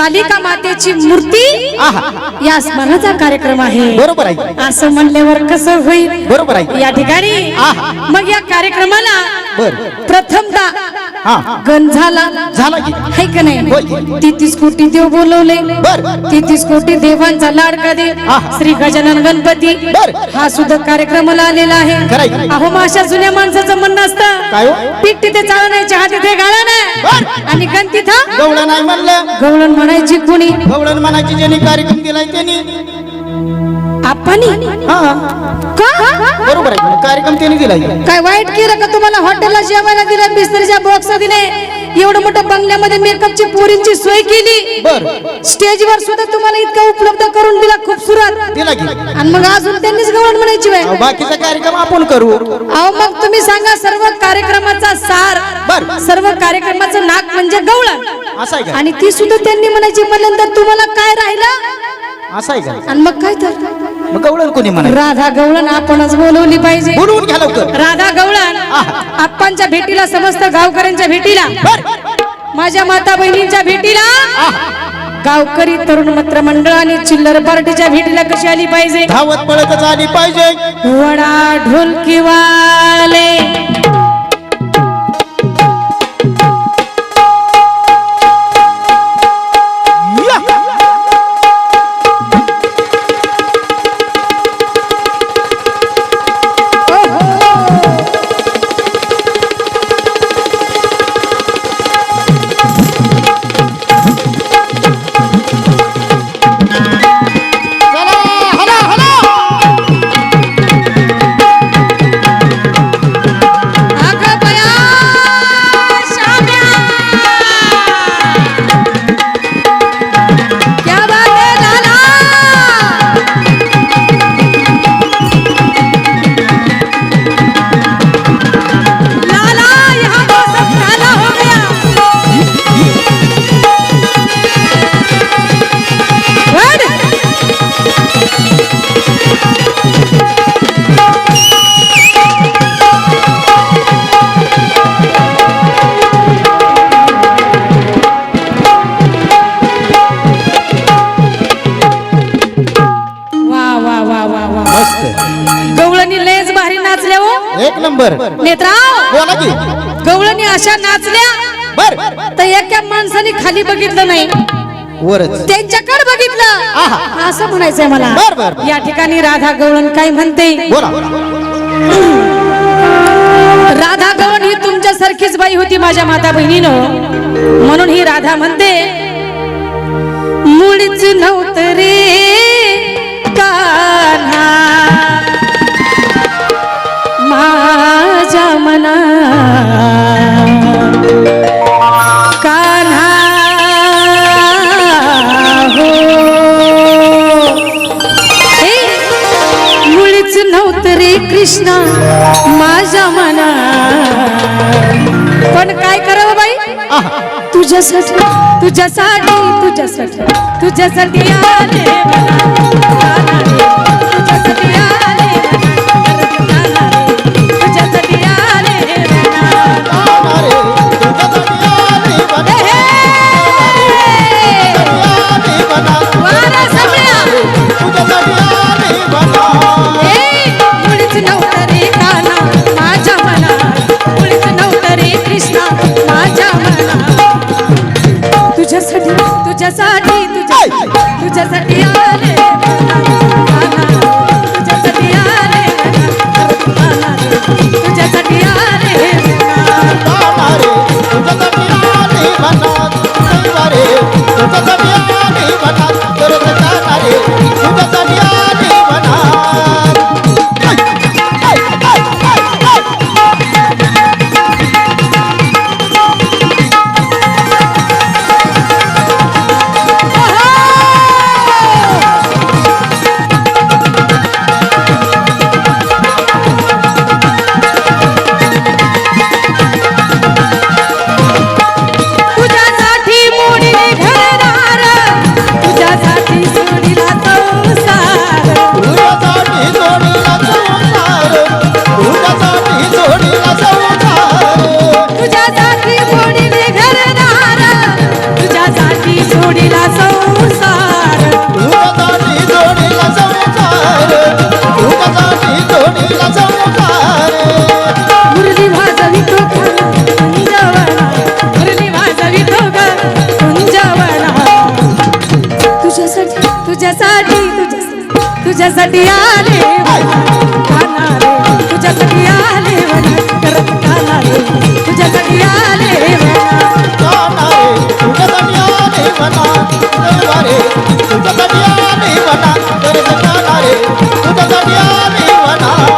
कालिका मातेची मूर्ती? या स्मरणाचा कार्यक्रम आहे. बरोबर आहे. असं म्हणल्यावर कसं होईल? बरोबर आहे. या ठिकाणी. मग या कार्यक्रमाला हा गण झाला. झाला की. है का नाही? होय. तेहतीस कोटी देव बोलवले. बर. तेहतीस कोटी देवांचा लाडका आहा. श्री गजानन गणपती. बर. हा सुद्धा कार्यक्रमाला आलेला आहे. अहो मग अशा जुन्या माणसाचं म्हणणं असतं. काय हो? पीठ तिथे चालू नाही चहा तिथे गाळा. नाही. आणि गण तिथं गवळण नाही म्हणलं. गवळण म्हणायची कुणी? गवळण म्हणायची ज्यांनी कार्यक्रम दिलाय त्यांनी. बरोबर आहे. कार्यक्रम त्यांनी दिलाय काय वाईट केलं का तुम्हाला? हॉटेलला जेवायला दिलं बिस्तरीच्या बॉक्स दिले. एवढं मोठं बंगल्यामध्ये मेकअपची पोरींची सोय केली. स्टेजवर सुद्धा तुम्हाला इतका उपलब्ध करून दिला खूप सुरात. दिला की. आणि मग अजून त्यांनीच गवळण म्हणायची वेळ बाकीचा कार्यक्रम आपण करू. अहो मग तुम्ही सांगा सर्व कार्यक्रमाचा सार बर. सर्व कार्यक्रमाचं नाक म्हणजे गवळण असं आणि ती सुद्धा त्यांनी म्हणायची म्हणल्यानंतर तुम्हाला काय राहिलं? असं आहे का? आणि मग काय तर? मग गवळण कोणी म्हणा राधा गवळण आपणच बोलवली पाहिजे. बोलवून घ्या लवकर. राधा गवळण आप्पांच्या भेटीला समस्त गावकऱ्यांच्या भेटीला बर. माझ्या माता बहिणींच्या भेटीला गावकरी तरुण मित्र मंडळ आणि चिल्लर पार्टीच्या भेटीला कशी आली पाहिजे? धावत पळतच आली पाहिजे. वडा ढोलकीवाले या. नंबर. नेत्राव बोला की. गवळणी अशा नाचल्या बर. तर एका माणसाने खाली बघितलं नाही. वरच. त्यांच्याकडे बघितलं. आहा. असं म्हणायचंय मला. बर, बर. या ठिकाणी राधा गवळण काय म्हणते? बोला. राधा गवळण ही तुमच्यासारखीच बाई होती माझ्या माता बहिणीनं. म्हणून ही राधा म्हणते मुळीच नव्हतं रे कान्हा. मना। कान्हा हो। हे मुळीच नव्हतं रे कृष्णा माझ्या मना। पण काय करावं बाई? तुझ्यासाठी तुझ्यासाठी तुझ्यासाठी तुझ्यासाठी आले तुझ्यासाठी आले कानारे तुझ्यासाठी आले करत कानारे तुझ्यासाठी आले तुझ्यासाठी आले तुझ्यासाठी आले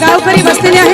गावकरी बसलेले आहेत.